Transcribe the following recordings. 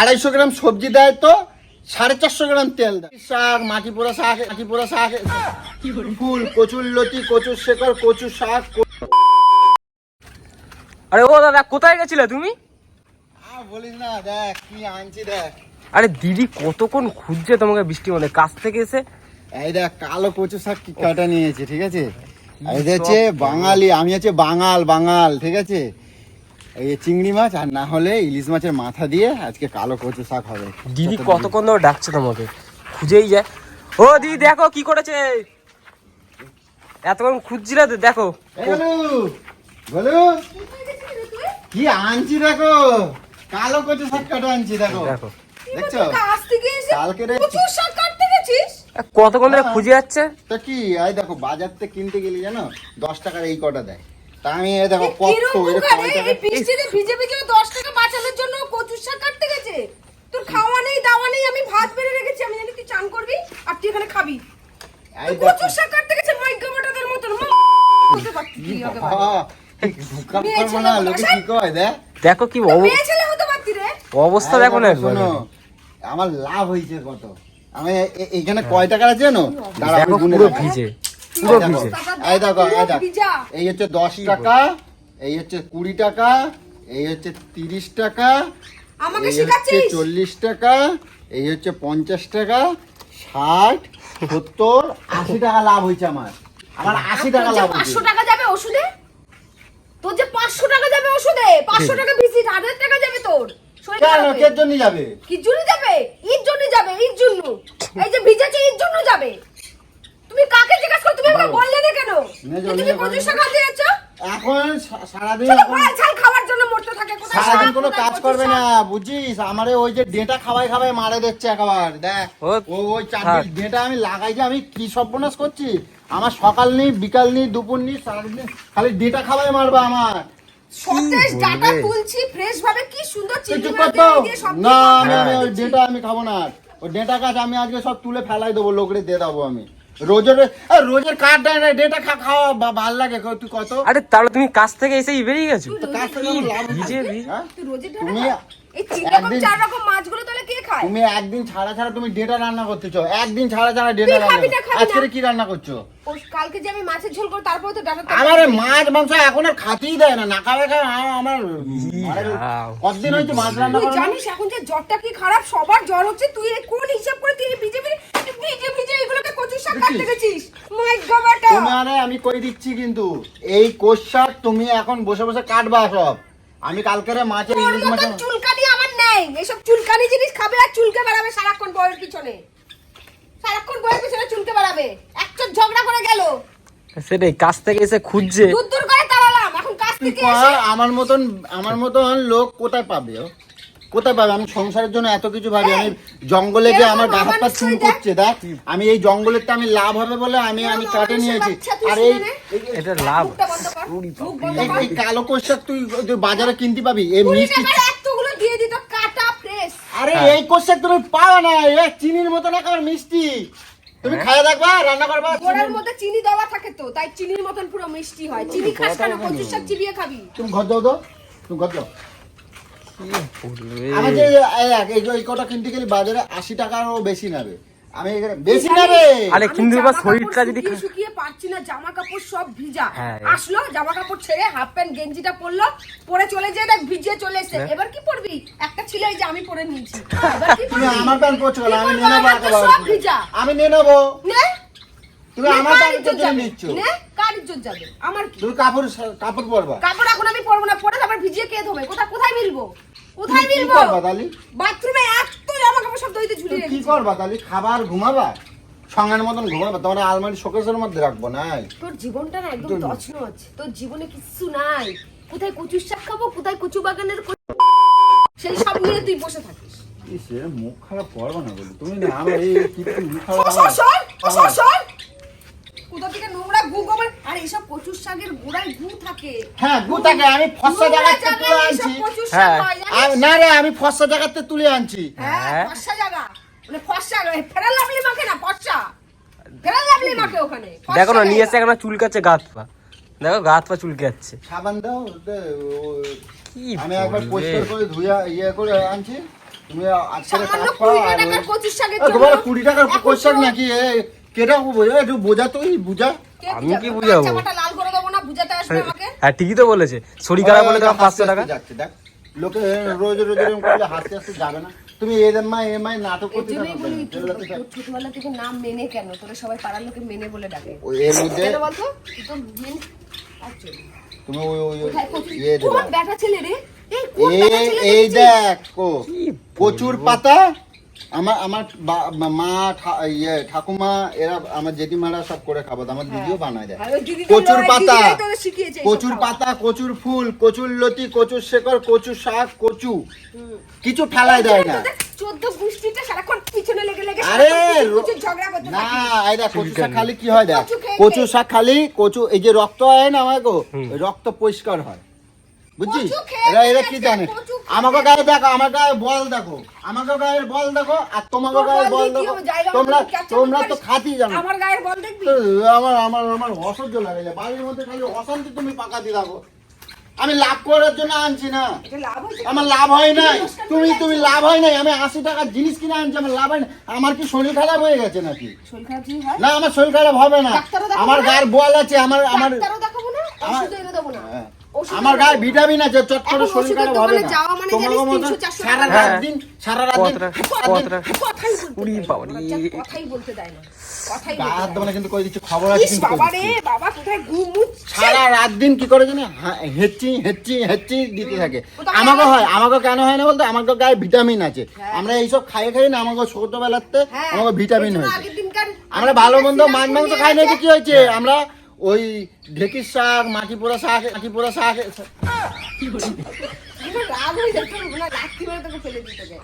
আড়াইশো গ্রাম সবজি দেয় তো সাড়ে চারশো গ্রাম তেল দেয়। শাক মাটি পোড়া শাক মাটি পোড়া শাক ফুল কচুর লতি কচুর শেকড় কচুর শাক আরে ও দাদা কোথায় গেছিলে তুমি? আর বলিস না দেখ কি আনছি দেখ। আরে দিদি কতক্ষণ খুঁজছে তোমাকে বৃষ্টির মধ্যে? কাছ থেকে এসে? এই দেখ কালো কচু শাক কি কাটা নিয়েছে ঠিক আছে? এটা হচ্ছে বাঙালি আমি হচ্ছে বাঙাল বাঙাল ঠিক আছে? এই চিংড়ি মাছ আর না হলে ইলিশ মাছের মাথা দিয়ে আজকে কালো কচু শাক হবে। দিদি কতক্ষণ ধরে ডাকছে তোমাকে? খুঁজেই যায়। ও দিদি দেখো কি করেছে। এতক্ষণ খুঁজছিলে তো দেখো। বলু বলু কি আনছি দেখো। কালো কচু শাক কাটা আনছি দেখো। দেখো। দেখছ? কালকে রে প্রচুর শাক কাটতে গেছিস? কতক্ষণ ধরে খুঁজে যাচ্ছে? তো কি? এই দেখো বাজার থেকে কিনতে গেলি জানো? দশ টাকার এই কটা দেয়। আমি দেখো কত টাকা বৃষ্টিতে ভিজে ভিজে দশ টাকা বাঁচানোর জন্য কচুর শাক কাটতে গেছে। তোর খাওয়া নেই দাওয়া নেই আমি ভাত বেড়ে রেখেছি আমি জানি তুই চান করবি আর তুই এখানে খাবি। শাক কাটতে গেছে মাইকা বলতে পারতি করব না, লোকে? কি কয় দেখ। দেখো কি অবস্থা দেখো না শোনো, আমার লাভ হয়েছে কত। আমি এ- এইখানে কয় টাকা আছে জানো? দেখো পুরো ভিজে। পুরো ভিজে। এই দেখো এই দেখো। এই হচ্ছে দশ টাকা এই হচ্ছে কুড়ি টাকা এই হচ্ছে তিরিশ টাকা আমাকে এই হচ্ছে চল্লিশ টাকা এই হচ্ছে পঞ্চাশ টাকা ষাট সত্তর আশি টাকা লাভ হয়েছে আমার। আমার আশি টাকা লাভ পাঁচশো টাকা যাবে ওষুধে? তোর যে পাঁচশো টাকা যাবে ওষুধে? পাঁচশো টাকা ভিজিট হাজার টাকা যাবে তোর। কেন? কের জন্য যাবে? কি জন্য যাবে? ঈদ জন্য যাবে ঈদ জন্য। এই যে ভিজেছে ঈদ জন্য যাবে। তুমি কাকে জিজ্ঞাসা করো? তুমি আমাকে বললে না কেন? যে তুমি কচু শাক আনতে এখন সারাদিন ছাল খাওয়ার জন্য মরতে থাকে। কোথায় সারাদিন কোনো কাজ করবে না বুঝছিস আমারে ওই যে ডেটা খাওয়াই খাওয়াই মারে দিচ্ছে একবার। দেখ ও- ওই। ডেটা আমি লাগাই যে আমি কি সর্বনাশ করছি? আমার সকাল নেই বিকাল নেই দুপুর নেই সারাদিন খালি ডেটা খাওয়াই মারবে আমার। সতেজ ডাটা তুলছি ফ্রেশ ভাবে কি সুন্দর চিংড়ি মাছ দিয়ে সব না আমি আমি ওই ডেটা আমি খাব না। ওই ডেটা কাজ আমি আজকে সব তুলে ফেলাই দেবো লোকরে দিয়ে দেবো আমি। রোজের এ, রোজের কাঠ ডেটা খা খাওয়া বা- ভালো লাগে তুই কত? আরে তাহলে তুমি কাছ থেকে এসেই বেরিয়ে গেছো? কাজ থেকে লাভ তুমি? এই তিন রকম একদিন- চার রকম মাছগুলো তাহলে কে খায়? তুমি একদিন ছাড়া ছাড়া তুমি ডেটা রান্না করতেছো একদিন ছাড়া ছাড়া ডেটা তুই খাবি রান্না না, খাবি না। আজকে কি রান্না করছ? ও কালকে যে আমি মাছের ঝোল করব তারপর তো ডাটা আমার এই মাছ মাংস এখন আর খাতেই দেয় না। না খাবে খাবে আ- আমার মায়ের ইয়াও। কতদিন হয়েছে মাছ রান্না তুই করা না? জানিস এখন যে জ্বরটা কি খারাপ? সবার জ্বর হচ্ছে। তুই এই কোন হিসাব করে তুই এই ভিজে ভিজে ভিজে ভিজে এগুলোকে কচু শাক কাটতে গেছিস? মাই গবাটা তুমি আমি কই দিচ্ছি কিন্তু? এই কোষ তুমি এখন বসে বসে কাটবা সব। আমি কালকেরে মাছের তোর ইলিশ মাছ চুলকানি নেই এসব চুলকানি জিনিস খাবে আর চুলকে বেড়াবে সারাক্ষণ বয়ের পিছনে। সারাক্ষণ বয়ের পিছনে চুলকে বেড়াবে। ঝগড়া করে গেল। সেটাই কাছ থেকে এসে খুঁজছে। দূর দূর করে তাড়ালাম এখন কাছ তুই থেকে এসে আমার মতন আমার মতন লোক কোথায় পাবে ও? কোথায় পাবে? আমি সংসারের জন্য এত কিছু ভাবি আমি জঙ্গলে যে এরকম আমার গা হাত পা চুল করছে দেখ। আমি এই জঙ্গলের আমি লাভ হবে বলে আমি আমি কাটে নিয়েছি। আর এই এটা লাভ। এই- কালো কোষ শাক তুই বাজারে কিনতে পাবি এই মিষ্টি টাকার এতগুলো দিয়ে দিত কাটা ফ্রেশ আরে হ্যাঁ। এই কোশ্চেন তুমি পাও না এ চিনির মতো না কার মিষ্টি। তুমি হ্যাঁ। খাইয়ে দেখবা রান্না করবা ঘরের মধ্যে চিনি দেওয়া থাকে তো তাই চিনির মতন পুরো মিষ্টি হয়। চিনি খাস কেন? কচুর শাক চিবিয়ে খাবি। তুমি ঘর দাও তো তুমি ঘর দাও। আমাদের যে এই- এই এই কটা কিনতে গেলে বাজারে আশি টাকারও বেশি নেবে। আমি এখানে বেশি নেবে আরে কিন্তু এবার জামা শরীরটা কাপড় যদি শুকিয়ে শুকিয়ে পাচ্ছি না জামা কাপড় সব ভিজা। হ্যাঁ। আসলো জামা কাপড় ছেড়ে হাফ প্যান্ট গেঞ্জিটা পরলো পরে চলে যেয়ে দেখ ভিজে চলে এসে হ্যাঁ। এবার কি পরবি? একটা ছিল এই যে আমি পরে নিয়েছি। এবার কি পরবি? আমার প্যান্ট পরছো কেন? আমি নিয়ে নেব করব? আমার তো একেবারে। সব ভিজা। আমি নিয়ে নেব। নে। তুমি আমার কার প্যান্ট ইজ্জত জন্য নিচ্ছ। নে, কার ইজ্জত যাবে? আমার কি? তুমি কাপড় কাপড় পরবা। কাপড় এখন আমি পরবো না পরে তারপর ভিজিয়ে কে ধোবে? কোথায় কোথায় মিলবো? কোথায় মিলবো? বাথরুমে এত জামা কাপড় সব দইতে ঝুলিয়ে কি করবা তালি খাবার ঘুমাবা? সঙ্গের মতন ঘুমাবা? তোমার আলমারি শোকেসের মধ্যে রাখব নাই? তোর জীবনটা না একদম। তছনছ। তোর জীবনে কিছু নাই। কোথায় কচুর শাক খাব? কোথায় কচু বাগানের কচু- সেই সব নিয়ে তুই বসে থাকিস। সে মুখ খারাপ করবা না বলি। তুমি না আমার এই কি মুখ খারাপ। কোথা থেকে নোংরা গু গোবর আর এইসব কচুর শাকের গোড়ায় গু থাকে। হ্যাঁ গু থাকে আমি ফসা নোংরা জায়গাতে তুলে আনছি। হ্যাঁ। আর- না রে আমি ফসা জায়গাতে তুলে আনছি। হ্যাঁ হ্যাঁ। ফর্সা জায়গা। মানে ফেরাল লাভলি মাখে না ফেরাল লাভলি মাখে ওখানে। দেখো না নিয়ে এসে জায়গা। এখন চুলকাচ্ছে গাত পা। দেখো গাত পা চুলকাচ্ছে সাবান দাও ও- কি আমি একবার পরিষ্কার করে ধুয়া ইয়ে করে আনছি। তুমি আজকে কাজ করো কুড়ি আর টাকার কচুর কোশ্চেন নাকি? এ, কেটা বোঝা একটু বোঝা তো এই বুঝা। আমি কি বুঝাবো? লাল করে দেবো না বুঝাতে আসবে আমাকে? হ্যাঁ ঠিকই তো বলেছে। শরীর খারাপ বলে তোমার পাঁচশো টাকা। যাচ্ছে দেখ লোকে রোজ রোজ এরকম করলে হাসতে হাসতে যাবে না। তুমি এমআই এমআই নাটক করতে ছোটবেলা থেকে নাম মেনে কেন? তোরা সবাই পাড়ার লোকে মেনে বলে ডাকে। ওই এর মধ্যে কেন বলতো? তুই তো মেন তুমি ওই ওই ইয়ে কোন ব্যাটা ছেলে রে? এই কোন ব্যাটা ছেলে এই দেখ কো কচুর পাতা আমার আমার মা- ইয়ে ঠাকুমা এরা আমার জেঠিমারা সব করে খাব আমার দিদিও বানায় দেয়। কচুর পাতা কচুর পাতা কচুর ফুল কচুর লতি কচুর শেকড় কচুর শাক কচু। কিছু ঠালায় দেয় না। আরে না কচু শাক খালি কি হয় দেখ? কচু। শাক খালি কচু এই যে রক্ত হয় না আমার গো রক্ত পরিষ্কার হয়। বুঝছিস? এরা এরা কি জানে? আমাকে গায়ে দেখো আমার গায়ে বল দেখো। আমাকে গায়ে বল দেখো আর তোমাকে গায়ে বল দিয়ে দেখো। তোমরা তোমরা তো? খাতি জানো। আমার গায়ের বল দেখবি? আমার আমার আমার অসহ্য লাগে। বাড়ির মধ্যে খালি অশান্তি তুমি পাকাতে থাকো আমি লাভ করার জন্য আনছি না। আমার লাভ হয় নাই। তুমি তুমি লাভ হয় নাই। আমি আশি টাকার জিনিস কিনে আনছি আমার লাভ হয় না আমার কি শরীর খারাপ হয়ে গেছে নাকি? না আমার শরীর খারাপ হবে না। আমার? গায়ের বল আছে আমার আমার দেখাবো না? আমার- হ্যাঁ। গায়ে ভিটামিন আছে চট করে শরীর খারাপ হবে না। মানে তোমার মতো সারা রাত দিন সারা রাত দিন কথাই উড়ি। বাবারে। কথাই বলতে দেয় না। কথাই গা হাত বলতে দেবো না কিন্তু কই দিচ্ছি? খবর আছে কিন্তু বাবা রে বাবা কোথায় ঘুম সারা রাত দিন কি করে জানি? হা- হেচ্চি হেচ্চি হেচ্চি দিতে থাকে। আমাকে হয় হয় আমাকে কেন হয় না বলতে? আমাকে গায়ে ভিটামিন আছে। হ্যাঁ। আমরা এইসব খাইয়ে খাই না আমাকে ছোটবেলাতে হ্যাঁ, আমাকে ভিটামিন হয়েছে। আমরা ভালো মন্দ মাছ মাংস খাই না। কি হয়েছে? আমরা ওই ঢেকির শাক মাটি পোড়া শাক মাটি পোড়া শাক। রাগ হয়ে যেত না রাত্রি বেলা তোকে ফেলে দিতে যায়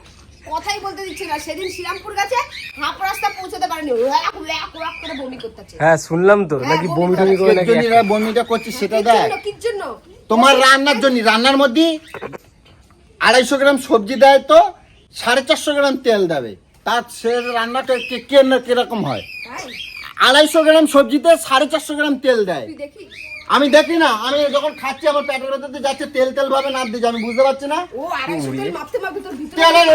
কথাই বলতে দিচ্ছে না। সেদিন শ্রীরামপুর গেছে হাফ রাস্তা পৌঁছাতে পারেনি। ওয়াক ওয়াক ওয়াক করে বমি করতেছে হ্যাঁ শুনলাম তো। হ্যাঁ, নাকি বমি বমি টমি করে নাকি জন্য বমিটা করছি সেটা দেখ। কির জন্য তোমার রান্নার জন্য রান্নার মধ্যে আড়াইশো গ্রাম সবজি দেয় তো সাড়ে চারশো গ্রাম তেল দেবে। তার সে রান্নাটা কে- কে কীরকম হয়? আড়াইশো গ্রাম সবজিতে সাড়ে চারশো গ্রাম তেল দেয়। আমি দেখি না আমি যখন খাচ্ছি আমার পেটের ভেতরে যাচ্ছে তেল তেল ভাবে না দিচ্ছে আমি বুঝতে পারছি না। ও আড়াইশো তেল মাপতে মাপতে তোর ভিতরে তেলের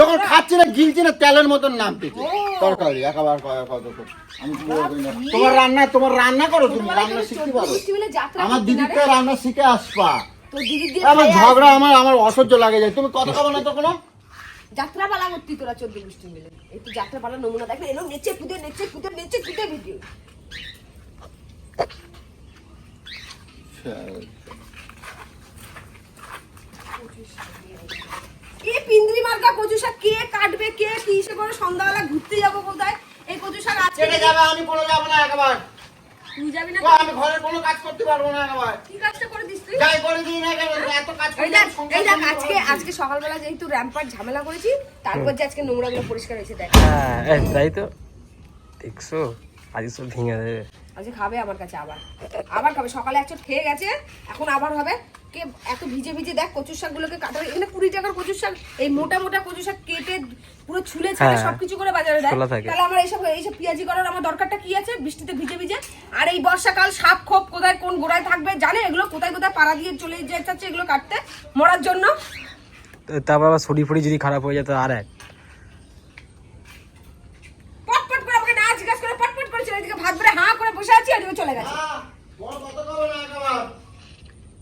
যখন খাচ্ছি না গিলছি না তেলের মতন নামতেছে ও। তরকারি একেবারে কয় কত কত। আমি কি বলব না। তোমার রান্না তোমার রান্না করো তুমি রান্না শিখতে পারো। আমার দিদিকে রান্না শিখে আসবা। আমার ঝগড়া আমার আমার অসহ্য লাগে যায় তুমি কথা খাব না তো কোনো? যাত্রা পালা করতি তোরা চোদ্দ গোষ্ঠী মিলে। একটু যাত্রা পালা নমুনা দেখ না, এলো নেচে কুদে নেচে কুদে নেচে কুদে ভিডিও। এ পিন্দ্রি মার্কা কচু শাক? কে কাটবে? কে কিসে করে সন্ধ্যাবেলা ঘুরতে যাব কোথায় এই কচু শাক চেটে যাবে, আমি কোনো যাব না একবার। তুই যাবি না আমি ঘরের কোনো কাজ করতে পারব না একবার কি কাজটা করে দিস তুই? যাই করে দিই না কেন? এত কাজ এই দেখ এই দেখ আজকে আজকে সকালবেলা যেহেতু র্যাম্পার ঝামেলা করেছি তারপর যে আজকে নোংরাগুলো পরিষ্কার হয়েছে দেখ। হ্যাঁ তাই তো। দেখছ? আজ সব ভেঙে দেবে। আজকে খাবে আমার কাছে আবার। আবার খাবে। সকালে এক চোট খেয়ে গেছে এখন আবার হবে। কে এত ভিজে ভিজে দেখ কচুর শাকগুলোকে কাটা এখানে কুড়ি টাকার কচুর শাক এই মোটা মোটা কচুর শাক কেটে পুরো ছুলে ছেড়ে হ্যাঁ। সবকিছু করে বাজারে দেয়। তাহলে আমার এইসব এইসব পেঁয়াজি করার আমার দরকারটা কি আছে? বৃষ্টিতে ভিজে ভিজে। আর এই বর্ষাকাল সাপ খোপ কোথায় কোন গোড়ায় থাকবে জানে? এগুলো কোথায় কোথায় পাড়া দিয়ে চলে যাচ্ছে এগুলো কাটতে মরার জন্য। তারপর আবার শরীর ফড়ি যদি খারাপ হয়ে যেত আর এক। পটপট করে আমাকে না জিজ্ঞাসা করে পটপট করে চলে এদিকে ভাত বেড়ে হাঁ করে বসে আছি আর চলে গেছে আহ, বল কত খাব না একবার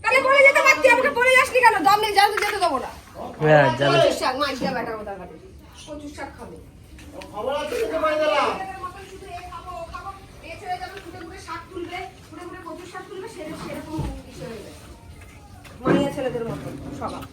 তাহলে বলে যেতে পারতি আমাকে বলে যাসনি কেন? দম নেই যাতে যেতে দেবো না। হ্যাঁ জানো শাক মাছ দিয়ে বেটার কথা কাটে কচুর শাক খাবে। খবর আছে কিন্তু পাই দিলাম ছেলেদের মতো স্বভাব